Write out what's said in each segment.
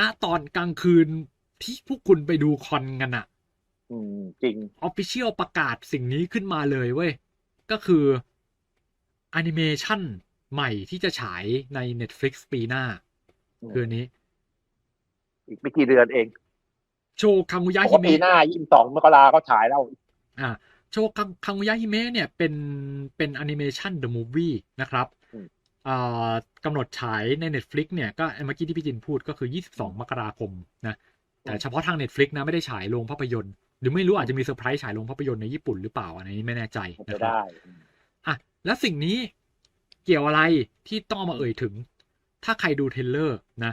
ณตอนกลางคืนที่พวกคุณไปดูคอนกันอะอืมจริงออฟฟิเชียลประกาศสิ่งนี้ขึ้นมาเลยเว้ย ก็คือแอนิเมชันใหม่ที่จะฉายใน Netflix ปีหน้าอืมคืออนนี้ อีกไม่กี่เดือนเอง โชคังุยะเพราะฮิว่าปีเมะหน้ายี่สิบสองมกราก็ฉายแล้ว อ่า โชคังคังุยะฮิเมะเนี่ยเป็นเป็นแอนิเมชันเดอะมูฟวี่นะครับอืมอ่า กำหนดฉายใน Netflix เนี่ยก็เมื่อกี้ที่พี่จินพูดก็คือ 22 มกราคมนะแต่เฉพาะทาง Netflix นะไม่ได้ฉายโรงภาพยนตร์ หรือไม่รู้อาจจะมีเซอร์ไพรส์ฉายโรงภาพยนตร์ในญี่ปุ่นหรือเปล่าอันนี้ไม่แน่ใจมันนะจะครับได้อะแล้วสิ่งนี้เกี่ยวอะไรที่ต้องเอามาเอ่ยถึง ถ้าใครดูเทรลเลอร์นะ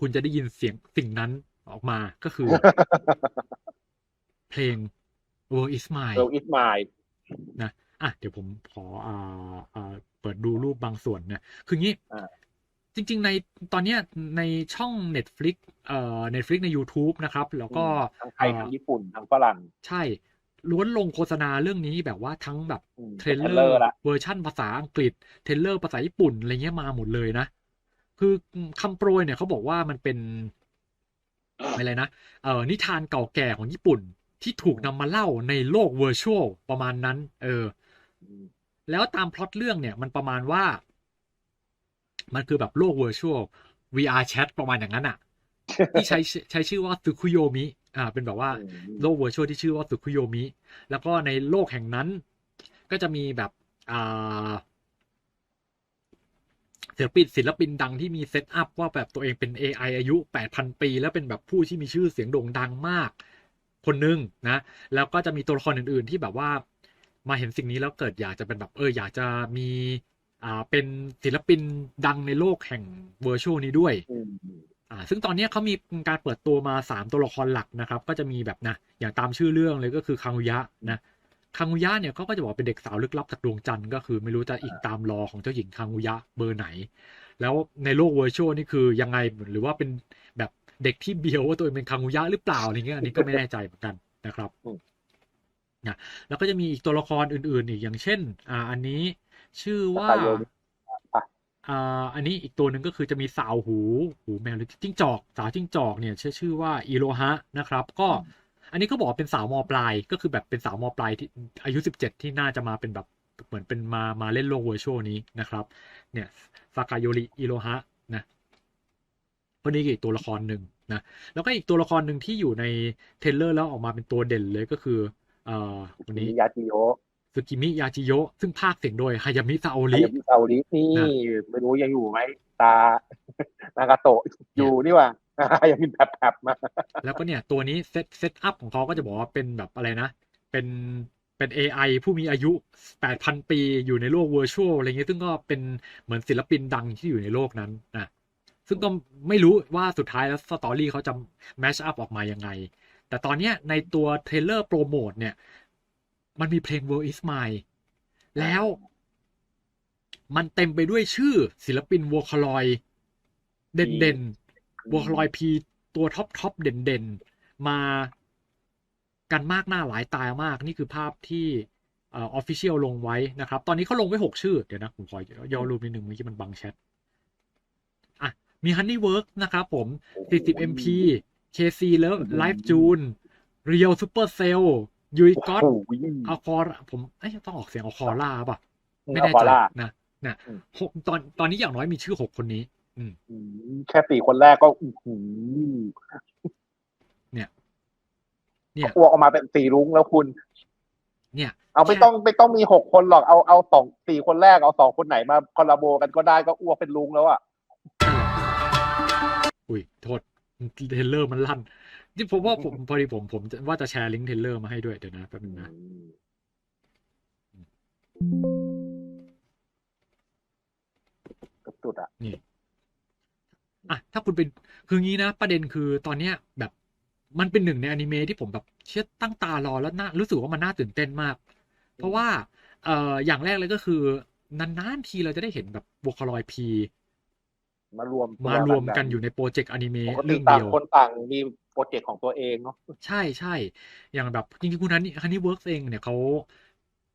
คุณจะได้ยินเสียงสิ่งนั้นออกมาก็คือ เพลง World is Mine เวลอิสมายนะ อะเดี๋ยวผมขออ่าอ่าเปิดดูรูปบางส่วนนะคืองี้อ่าจริง ๆ ในตอนเนี้ยในช่อง Netflix เอ่อ Netflix ใน YouTube นะครับ แล้วก็ทั้งไทยทั้งญี่ปุ่นทั้งฝรั่ง ใช่ล้วนลงโฆษณาเรื่องนี้แบบว่าทั้งแบบอืมเทรลเลอ trailer ร์ละเวอร์ชั่นภาษาอังกฤษเทรลเลอร์ภาษาญี่ปุ่นอะไรเงี้ยมาหมดเลยนะ คือคำโปรยเนี่ยเขาบอกว่ามันเป็นอะไรนะเอ่อนิทานเก่าแก่ของญี่ปุ่นที่ถูกนำมาเล่าในโลกเวอร์ชวลประมาณนั้น เอออืม แล้วตามพล็อตเรื่องเนี่ยมันประมาณว่า มันคือแบบโลกเวอร์ชวล VR chat ประมาณอย่างนั้นอะที่ใช้ใช้ชื่อว่าซึคุโยมิ อ่า เป็นแบบว่าอืมโลกเวอร์ชวลที่ชื่อว่าสึคุโยมิ แล้วก็ในโลกแห่งนั้น ก็จะมีแบบอ่าศิลปินศิลปินดังที่มีเซตอัพว่าแบบตัวเองเป็น AI อายุ 8,000 ปี แล้วเป็นแบบผู้ที่มีชื่อเสียงโด่งดังมาก คนหนึ่งนะ แล้วก็จะมีตัวละครอื่น ๆ ที่แบบว่า มาเห็นสิ่งนี้แล้วเกิดอยากจะเป็นแบบเอออยากจะมีอ่าเป็นศิลปินดังในโลกแห่งเวอร์ชวลนี้ด้วยอืมอ่าซึ่งตอนเนี้ยเขามีการเปิดตัวมา3ตัวละครหลักนะครับ ก็จะมีแบบนะอย่างตามชื่อเรื่องเลยก็คือคังุยะนะคังุยะเนี่ยเขาก็จะบอกเป็นเด็กสาวลึกลับจากดวงจันทร์ก็คือไม่รู้จะอิงตามรอของเจ้าหญิงคังุยะเบอร์ไหน แล้วในโลกเวอร์ชวลนี่คือยังไงหรือว่าเป็นแบบเด็กที่เบียวว่าตัวเองเป็นคังุยะหรือเปล่าอะไรเงี้ยอันนี้ก็ไม่แน่ใจเหมือนกันนะครับอืม นะแล้วก็จะมีอีกตัวละครอื่นๆอีกอย่างเช่น อ่า อันนี้ชื่อว่าสไตล์โยมิอ่าอันนี้อีกตัวหนึ่งก็คือจะมีสาวหูหูแมวหรือจิ้งจอก สาวจิ้งจอกเนี่ยชื่อชื่อว่าอีโรฮะนะครับ ก็อันนี้ก็บอกว่าเป็นสาวมปลายก็คือแบบเป็นสาวมปลายที่อายุ 17 ที่น่าจะมาเป็นแบบเหมือนเป็นมามาเล่นโลกเวอร์ชวลนี้นะครับ เนี่ยซากาโยริอิโรฮะนะคนนี้ก็อีกตัวละครหนึ่งนะแล้วก็อีกตัวละครหนึ่งที่อยู่ในเทรลเลอร์แล้วออกมาเป็นตัวเด่นเลยก็คือ เอ่อคนนี้ยาจิโอซึกิมิยาจิโยะซึ่งภาคเสียงโดยฮายามิซาโอไอริยามิซาอุรินี่นะไม่รู้ยังอยู่ไหมตานากาโตะอยู่นี่หว่ายังมีแผลบๆมาแล้วก็เนี่ยตัวนี้เซตเซตอัพของเขาก็จะบอกว่าเป็นแบบอะไรนะ เป็นเป็น AI ผู้มีอายุ 8,000 ปีอยู่ในโลกเวอร์ชวลอะไรเงี้ยซึ่งก็เป็นเหมือนศิลปินดังที่อยู่ในโลกนั้นนะซึ่งก็ไม่รู้ว่าสุดท้ายแล้วสตอรี่เขาจะแมชอัพออกมายังไง แต่ตอนเนี้ยในตัวเทรลเลอร์โปรโมทเนี่ย มันมีเพลง World is Mine แล้วมันเต็มไปด้วยชื่อศิลปินวอลคลอย เด่นเด่นๆวอลลอยพีตัวท็อปท็อปเด่นเด่นๆมากันมากหน้าหลายตามาก นี่คือภาพที่เออฟฟิเชียลลงไว้นะครับ ตอนนี้เขาลงไว้หกชื่อ เดี๋ยวนะ ผมขอย่อรูปนิดนึงเมื่อกี้มันบังแชทอะ มี Honeywork นะครับผม40 MP KC แล้ว Live June Real Super Cell ยุยก็อตโอ้โหเอาคอร์ผมเอ้ยต้องออกเสียงเอาคอร่าป่ะ ไม่เอาแน่ฟอใจล่านะนะอืมหกตอนตอนนี้อย่างน้อยมีชื่อหกคนนี้ อืมอืมแค่สี่คนแรกก็อื้อหือเนี่ยอ้วกออกมาเป็นสี่รุ้งแล้วคุณ เนี่ย เอาไม่ต้องไม่ต้องมีหกคนหรอกเอาเอาสองสี่คนแรกเอาสองคนไหนมาคอลลาโบกันก็ได้ก็อ้วกเป็นลุงแล้วอะอุ้ยโทษ เทรลเลอร์มันลั่นที่ผมว่าผมพอดีผมผมจะว่าจะแชร์ลิงก์เทรลเลอร์มาให้ด้วยเดี๋ยวนะแป๊บนึงนะสุดๆอะอะถ้าคุณเป็นคืองี้นะ ประเด็นคือตอนเนี้ยแบบมันเป็นหนึ่งในอนิเมะที่ผมแบบเชื่อตั้งตารอแล้วน่ารู้สึกว่ามันน่าตื่นเต้นมาก เพราะว่าเอ่ออย่างแรกเลยก็คือนานๆทีเราจะได้เห็นแบบวอคลอยพี มารวมตัวมารวมกันแบบอยู่ในโปรเจกต์อนิเมะปกติเรื่องต่าเดีงยวคนต่างมีโปรเจกต์ของตัวเองเนาะใช่ใช่อย่างแบบจริงๆคุณฮันนี่ฮันนี่เวิร์กเองเนี่ยเขา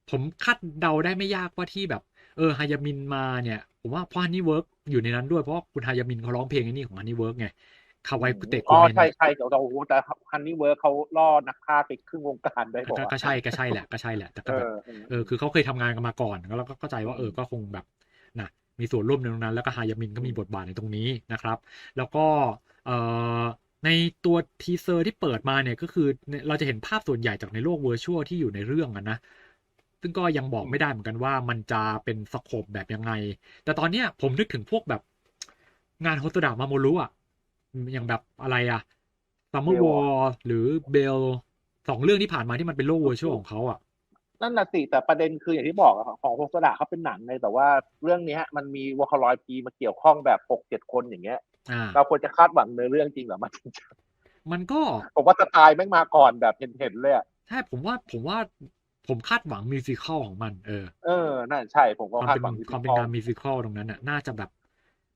ผมคาดเดาได้ไม่ยากว่าที่แบบ เออฮายามินมาเนี่ย ผมว่าเพราะฮันนี่เวิร์กจอยู่ในนั้นด้วยเพราะว่าคุณฮายามินเขาร้องเพลงไอ้นี่ของอันนี้เวิร์กไงคาวายกุเตะโกอ๋อเมนใช่ใช่เดี๋ยวเราแต่ฮันนี่เวิร์เขาล่อนักฆ่าไปครึ่งวงการได้บอกก็ว่าก็ใช่ก็ใช่แหละก็ใช่แหละแต่ก็เอแบบอเออคือเขาเคยทำงานกันมาก่อนแล้วเราก็เข้าใจว่าเออก็คงแบบนะ มีส่วนร่วมในตรงนั้น แล้วก็ฮายามินก็มีบทบาทในตรงนี้นะครับ แล้วก็เอ่อในตัวทีเซอร์ที่เปิดมาเนี่ยก็คือเนี่ยเราจะเห็นภาพส่วนใหญ่จากในโลกเวอร์ชวลที่อยู่ในเรื่องอะนะซึ่งก็ยังบอกไม่ได้เหมือนกันว่ามันจะเป็นสโคปแบบยังไง แต่ตอนเนี้ยผมนึกถึงพวกแบบงานโฮโตดะมาโมรุอะอย่างแบบอะไรอะซัมเมอร์วอลหรือเบลสองเรื่องที่ผ่านมาที่มันเป็นโลกเวอร์ชวลของเขาอะ นั่นน่ะสิแต่ประเด็นคืออย่างที่บอกอะของโฮสดาเขาเป็นหนังไงแต่ว่าเรื่องเนี้ยมันมีวอคลอยพีมาเกี่ยวข้องแบบหกเจ็ดคนอย่างเงี้ยอ่าเราควรจะคาดหวังในอเรื่องจริงเหรอมันมันก็ผมว่าสไตล์แม่งมาก่อนแบบเห็นๆเลยอะใช่ผมว่าผมว่าผมคาดหวังมิวสิควลของมัน เออ เออน่าใช่ผมก็ความคาดเป็นหวังความเป็นงานมิวสิควลตรงนั้นน่ะน่าจะแบบ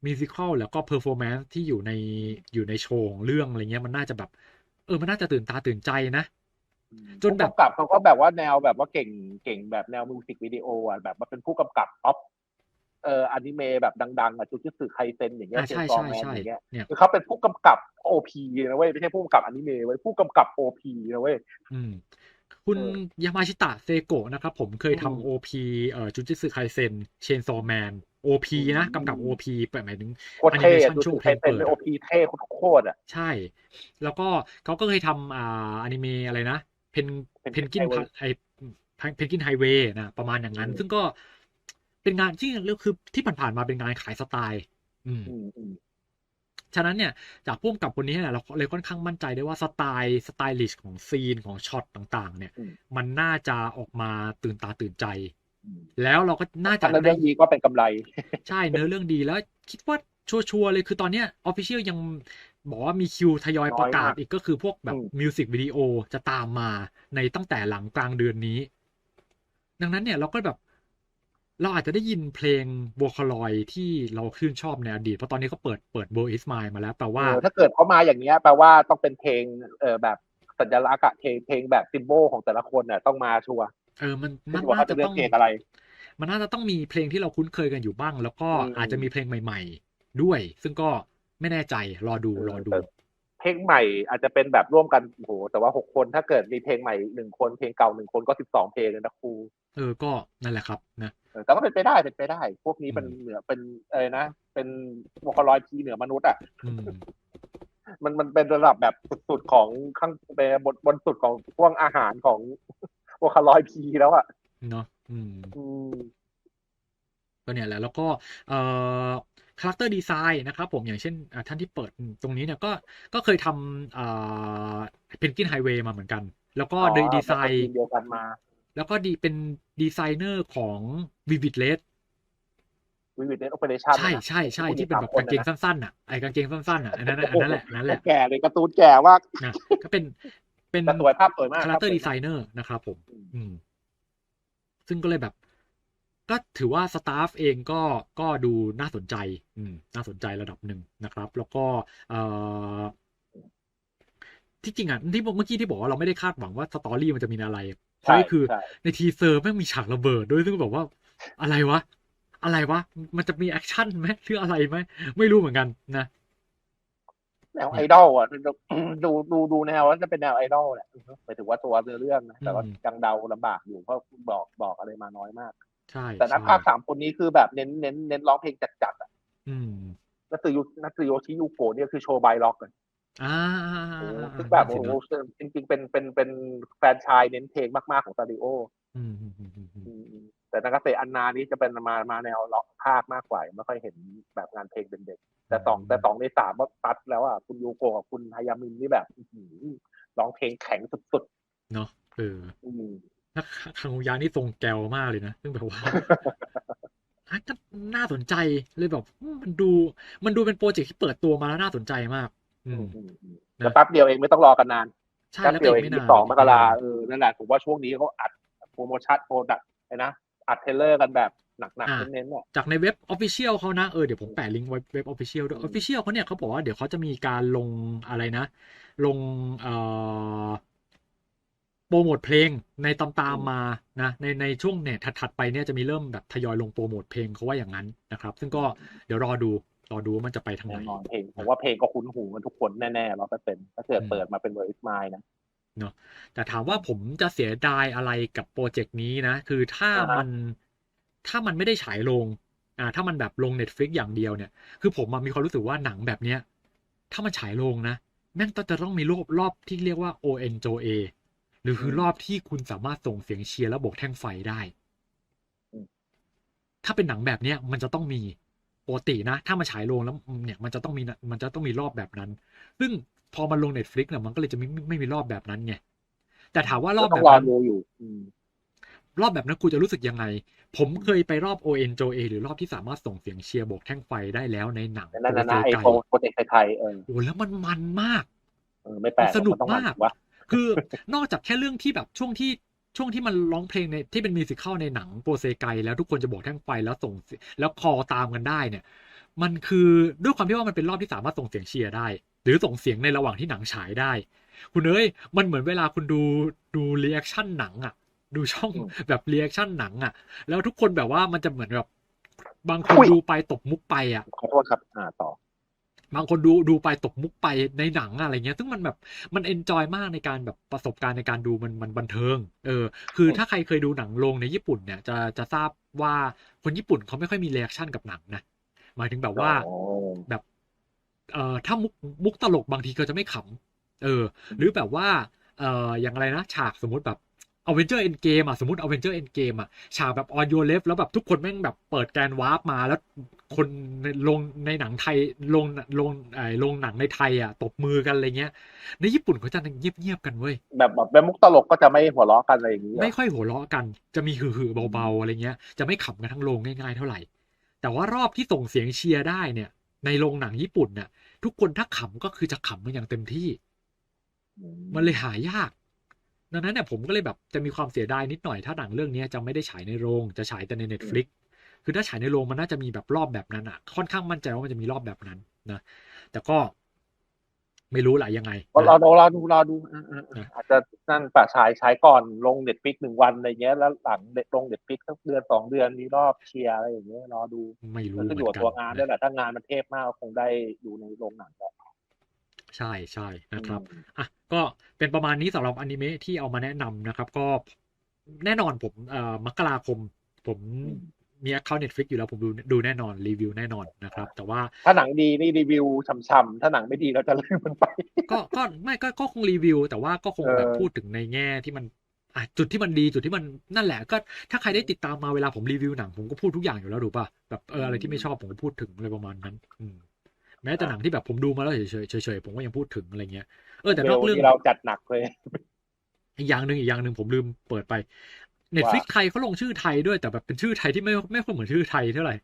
มิวสิควลแล้วก็เพอร์ฟอร์แมนซ์ที่อยู่ในอยู่ในโชว์ของเรื่องอะไรเงี้ยมันน่าจะแบบ เออมันน่าจะตื่นตาตื่นใจนะ จนแบบผู้กำกับเขาก็แบบว่าแนวแบบว่าเก่งเก่งแบบแนวมิวสิกวิดีโออะแบบมาเป็นผู้กำกับท็อปเอ่ออนิเมะแบบดังๆอะจูจิสึไคเซนอย่างเงี้ยอ่าเชนใช่ซอใช่แมนใช่อย่างเงี้ยเนี่ยคือเขาเป็นผู้กำกับโอพีนะเว้ยไม่ใช่ผู้กำกับอนิเมะเว้ยผู้กำกับโอพีนะเว้ยอืมคุณเอยามาชิตะเซโกะนะครับผมเคยอืมทำโอพีเอ่อจูจิสึไคเซนเชนซอแมนโอพีนะอืมกำกับโอพีหมายถึงโคตรเท่อะ animation จูช่วจิงไคเพลงเซนเปิดเป็นโอพีเท่โคตรๆอะใช่ แล้วก็เขาก็เคยทำอ่าอนิเมะอะไรนะ เพนเพ Penguin นกิน Highway ไอเพนกินไฮเวย์นะประมาณอย่างนั้นอืมซึ่งก็เป็นงานที่เรียกคือที่ผ่านๆมาเป็นงานขายสไตล์อืมอืมอืมฉะนั้นเนี่ยจากพ่วงกับคนนี้เนี่ยเราเลยค่อนข้างมั่นใจได้ว่าสไตล์สไตลิชของซีนของช็อตต่าง ๆ เนี่ยอืมมันน่าจะออกมาตื่นตาตื่นใจอืมแล้วเราก็น่าจะถ้าเรื่องดีก็เป็นกำไร ใช่เนื้อเรื่องดีแล้วคิดว่าชัวร์ๆเลยคือตอนเนี้ยออฟฟิเชียลยัง บอกว่ามีคิวทยอยประกาศน้อยมากอีกก็คือพวกแบบอืมมิวสิกวิดีโอจะตามมาในตั้งแต่หลังกลางเดือนนี้ ดังนั้นเนี่ยเราก็แบบ เราอาจจะได้ยินเพลงโวคาลอยที่เราชื่นชอบในอดีตเพราะตอนนี้เขาเปิดเปิดโบอิสมายมาแล้วแปลว่าเออถ้าเกิดเขามาอย่างเงี้ยแปลว่าต้องเป็นเพลงเออแบบสัญลักษณ์อะเพลงเพลงแบบซิมโบลของแต่ละคนน่ะต้องมาชัวร์เออมันไม่มันรู้ว่าน่าเขาจะจะเลือต้กองเพลงอะไร มันน่าจะต้องมีเพลงที่เราคุ้นเคยกันอยู่บ้าง แล้วก็อืมอาจจะมีเพลงใหม่ ๆ ด้วย ซึ่งก็ ไม่แน่ใจรอดูรอดูแต่เพลงใหม่อาจจะเป็นแบบร่วมกันโอ้โหแต่ว่าหกคนถ้าเกิดมีเพลงใหม่หนึ่งคนเพลงเก่าหนึ่งคนก็สิบสองเพลงเลยนะครูเออก็นั่นแหละครับนะเออแต่ก็เป็นไปได้เป็นไปได้ พวกนี้เป็นอืมเหนือเป็นอะไรนะเป็นวอคลอยพีเหนือมนุษย์อะอืมมันมันเป็นระดับแบบสุดๆของข้างเป็นบนบนสุดของพวกอาหารของวอคลอยพีแล้วอะเนาะอืมอืมก็เนี่ยแหละแล้วก็เอ่อ คาแรคเตอร์ดีไซน์นะครับผมอย่างเช่นอะท่านที่เปิดตรงนี้เนี่ยก็ก็เคยทำอ่าเพนกินไฮเวย์มาเหมือนกัน แล้วก็อ๋อดีไซแบบน์ทีมเดียวกันมา แล้วก็ดีเป็นดีไซเนอร์ของ Vivid Red วิวิดเนสโอเปอเรชั่นใช่ใช่ใช่ที่เป็นแบบกางเกงสั้นๆอะไอ้กางเกงสั้นๆอะอันนั้นน่ะอันนั้นแหละอันนั้นแหละแก่เลยการ์ตูนแก่มากนะก็เป็นเป็นแต่สวยภาพสวยมากคาแรคเตอร์ภาพสวยมากดีไซเนอร์นะครับผม อืมอืมซึ่งก็เลยแบบ ก็ถือว่าสตาฟเองก็ก็ดูน่าสนใจอืมน่าสนใจระดับหนึ่งนะครับ แล้วก็เอ่อที่จริงอะที่เมื่อกี้ที่บอกว่าเราไม่ได้คาดหวังว่าสตอรี่มันจะมีอะไรเพราะใช่ก็คือใช่ในทีเซอร์แม่งมีฉากระเบิดด้วยซึ่งแบบว่าอะไรวะ อะไรวะ มันจะมีแอคชั่นไหมหรืออะไรไหมไม่รู้เหมือนกันนะแนวไอดอลอะดูดูดูแนวแล้วจะเป็นแนวไอดอลแหละหมายถึงว่าตัวเนื้อเรื่องนะแต่ว่าอืมยังเดาลำบากอยู่เพราะบอกบอกอะไรมาน้อยมาก ใช่แต่นักใช่ภาคสามคนนี้คือแบบเน้นเน้นเน้นร้องเพลงจัดๆอะอืมนัตสึยุนัตสึโยชิยูโกะเนี่ยคือโชว์บายล็อกเลยอ่าโอ้โหซึ่งแบบโอ้โหจริงๆเป็นเป็นเป็นแฟรนไชายเน้นเพลงมากๆของซาริโออืมอืมอืมอืมอืมอืมแต่นักเตะอันนานี้จะเป็นมามาแนวล็อกภาคมากกว่าไม่ค่อยเห็นแบบงานเพลงเป็นเด็ก แต่สองแต่สองในสามก็ตัดแล้วอะคุณยูโกะกับคุณฮายามินนี่แบบอื้อหือร้องเพลงแข็งสุดเนาะเออๆอืม นักคังโงยานี่ทรงแกวมากเลยนะ ซึ่งแบบว่าอะก็น่าสนใจเลยแบบอืมมันดู มันดูเป็นโปรเจกต์ที่เปิดตัวมาแล้วน่าสนใจมาก อืมอืมอืมนะแต่แป๊บเดียวเองไม่ต้องรอกันนานใช่แป๊บแล้วเดีก็ยวอีเอกงไม่ยี่นาสินบสองมกราเออนั่นแหละผมว่าช่วงนี้เขาอัดโปรโมชั่นโปรดักไอ้นะอัดเทรลเลอร์กันแบบหนักอ่าๆเน้นๆอะจากในเว็บ Official เขานะเออเดี๋ยวผมแปะลิงก์ไว้เว็บ Official ด้วยอืม Official เขาเนี่ยเขาบอกว่าเดี๋ยวเขาจะมีการลงอะไรนะ ลงเอ่อโป รโมทเพลงในตามตามๆมานะในในช่วงเนี่ยถัดๆไปเนี่ยจะมีเริ่มแบบทยอยลงโปรโมทเพลงเขาว่าอย่างนั้นนะครับ ซึ่งก็เดี๋ยวรอดูรอดูว่ามันจะไปทางไหนแน่นอนเพลงผมว่าเพลงก็คุ้นหูกันทุกคนแน่ๆร้อยเปอร์เซ็นต์ถ้าเกิดอืมเปิดมาเป็นเวอร์อิสมายนะแต่ถามว่าผมจะเสียดายอะไรกับโปรเจกต์นี้นะ คือถ้าอ่าฮะมันถ้ามันไม่ได้ฉายลงอ่าถ้ามันแบบลง Netflix อย่างเดียวเนี่ย คือผมอะมีความรู้สึกว่าหนังแบบเนี้ย ถ้ามันฉายลงนะ แม่งต้องจะต้องมีรอบรอบที่เรียกว่า ON j o A หรือคือรอบที่คุณสามารถส่งเสียงเชียร์และโบกแท่งไฟได้ ถ้าเป็นหนังแบบเนี้ยมันจะต้องมีปกตินะ ถ้ามาฉายลงแล้วเนี่ยมันจะต้องมีนะมันจะต้องมีรอบแบบนั้น ซึ่งพอมันลง Netflix เนี่ยมันก็เลยจะไม่ไม่ไม่มีรอบแบบนั้นไงแต่ถามว่ารอบต้แบอบงรอนั้นดูอยู่อืมรอบแบบนั้นกูจะรู้สึกยังไง ผมเคยไปรอบ ON j o A หรือรอบที่สามารถส่งเสียงเชียร์โบกแท่งไฟได้แล้วในหนังนั่นโปรนะเจนะกไอต์ไก่โปรโปรเจกต์ไทยๆเออโอ้แล้วมันมันมาก เออไม่แปลกสนุกต้องมากวะ คือนอกจากแค่เรื่องที่แบบช่วงที่ช่วงที่มันร้องเพลงในที่เป็นมิวสิควลในหนังโปรเซไกแล้วทุกคนจะบอกแท่งไฟแล้วส่งเสียแล้วคอตามกันได้เนี่ย มันคือด้วยความที่ว่ามันเป็นรอบที่สามารถส่งเสียงเชียร์ได้ หรือส่งเสียงในระหว่างที่หนังฉายได้ คุณเอ้ยมันเหมือนเวลาคุณดูดูรีแอคชั่นหนังอะดูช่องอืมแบบรีแอคชั่นหนังอะแล้วทุกคนแบบว่ามันจะเหมือนแบบบางคนอุ๊ยดูไปตบมุกไปอะขอโทษครับอ่าต่อ บางคนดูดูไปตกมุกไปในหนังอะไรเงี้ย ซึ่งมันแบบมันเอนจอยมากในการแบบประสบการณ์ในการดูมันมันบันเทิง เออ คืออืมถ้าใครเคยดูหนังโรงในญี่ปุ่นเนี่ยจะจะทราบว่าคนญี่ปุ่นเขาไม่ค่อยมีเรีแอคชั่นกับหนังนะ หมายถึงแบบว่าอ๋อแบบ เอ่อถ้ามุกมุกตลกบางทีก็จะไม่ขำ เออ หรือแบบว่า เอ่ออย่างอะไรนะ ฉากสมมติแบบ a v e n g e r Endgame อะ สมมติ a v e n g e r Endgame อะ ฉากแบบ on your left แล้วแบบทุกคนแม่งแบบเปิดแกนวาร์ปมาแล้ว คนในลงในหนังไทยลงลงไอ้ลงหนังในไทยอะตบมือกันอะไรเงี้ย ในญี่ปุ่นเขาจะเงียบๆกันเว้ยแบบแบบแบบมุกตลกก็จะไม่หัวเราะกันอะไรอย่างนี้เหรอไม่ค่อยหัวเราะกัน จะมีหือๆเบาๆอะไรเงี้ย จะไม่ขำกันทั้งโรงง่ายๆเท่าไหร่ แต่ว่ารอบที่ส่งเสียงเชียร์ได้เนี่ย ในโรงหนังญี่ปุ่นเนี่ยทุกคนถ้าขำก็คือจะขำมันอย่างเต็มที่อืมันเลยหายากดังนั้นเนี่ยผมก็เลยแบบจะมีความเสียดายนิดหน่อยถ้าหนังเรื่องนี้จะไม่ได้ฉายในโรง จะฉายแต่ใน Netflix คือถ้าฉายในโรงมันน่าจะมีแบบรอบแบบนั้นอะค่อนข้างมั่นใจว่ามันจะมีรอบแบบนั้นนะ แต่ก็ไม่รู้แหละยังไงก็นะรอดูรอดูรอดูอ่าอ่าอ่านะอาจจะนั่นป่าฉายฉายก่อนลงเน็ตฟิกหนึ่งวันอะไรเงี้ยแล้วหลังเด็ดลงเน็ตฟิกสักเดือนสองเดือนมีรอบเชียร์อะไรอย่างเงี้ยรอดูไม่รู้มันเหก็มือยู่อกับนกันตัวงานด้วยนะแหละถ้างานมันเทพมากก็คงได้ดูในโรงหนังแหละใช่ใช่นะครับอืมอะก็เป็นประมาณนี้สำหรับอนิเมะที่เอามาแนะนำนะครับ ก็แน่นอนผมเอ่อมกราคมผม มี account Netflix อยู่แล้วผมดูดูแน่นอนรีวิวแน่นอนนะครับ แต่ว่าถ้าหนังดีนี่รีวิวช่ำๆถ้าหนังไม่ดีเราจะลืมมันไป ก็ก็ไม่ก็ก็คงรีวิว แต่ว่าก็คงแบบเออพูดถึงในแง่ที่มันอะจุดที่มันดีจุดที่มันนั่นแหละก็ถ้าใครได้ติดตามมาเวลาผมรีวิวหนังผมก็พูดทุกอย่างอยู่แล้วถูกป่ะแบบเอออะไรที่ไม่ชอบผมก็พูดถึงอะไรประมาณนั้น อืมแม้แต่หนังที่แบบผมดูมาแล้วเฉยๆเฉยๆผมก็ยังพูดถึงอะไรเงี้ยเออแต่นอกเรื่องที่เราจัดหนักเลยอีกอย่างหนึ่งอีกอย่างหนึ่งผมลืมเปิดไป Netflix ไทยเขาลงชื่อไทยด้วยแต่แบบเป็นชื่อไทยที่ไม่ไม่ค่อยเหมือนชื่อไทยเท่าไหร่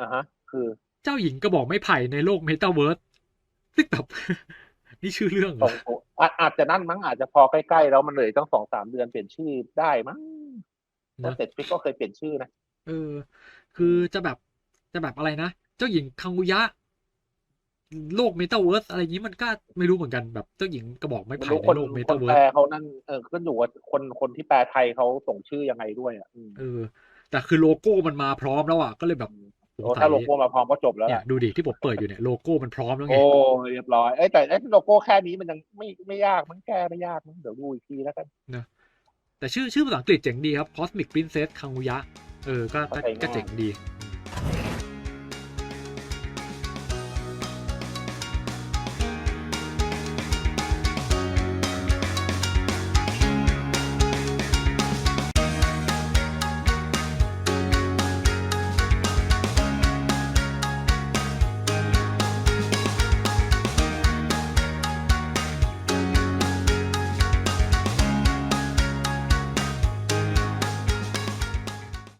อ่าฮะ คือเจ้าหญิงกระบอกไม้ไผ่ในโลกเมตาเวิร์สซึ่งแบบนี่ชื่อเรื่องเหรส่องอาอาจจะนั่นมั้งอาจจะพอใกล้ๆแล้วมันเลยต้องสองสามเดือนเปลี่ยนชื่อได้มั้งเพราะนะเสร็จฟิกก็เคยเปลี่ยนชื่อนะเออ คือจะแบบจะแบบอะไรนะ เจ้าหญิงคังกุยะ โลกเมตาเวิร์สอะไรอย่างนี้มันก็ไม่รู้เหมือนกันแบบเจ้าหญิงกระบอกไม้ไม่ไผ่รู้ในคนโลกเมคตานเวิแปร์ลสเขานั่นเออก็อยู่ว่าคนคนที่แปลไทยเขาส่งชื่อยังไงด้วยอะอืมเออ แต่คือโลโก้มันมาพร้อมแล้วอะก็เลยแบบสงโอ้สัถ้ายโลโก้มาพร้อมก็จบแล้วเนี่ยล่ะดูดิที่ผมเปิดอยู่เนี่ยโลโก้มันพร้อมแล้วไงโอ้เรียบร้อยเอ้ยแต่ไอ้โลโก้แค่นี้มันยังไม่ไม่ยากมันแก้ไม่ยากมั้งเดี๋ยวดูอีกทีแล้วกันแต่ชื่อชื่อภาษาอังกฤษเจ๋งดีครับ Cosmic Princess คังกุยะเออก็ก็เข้าใจง่ายก็เจ๋งดีอ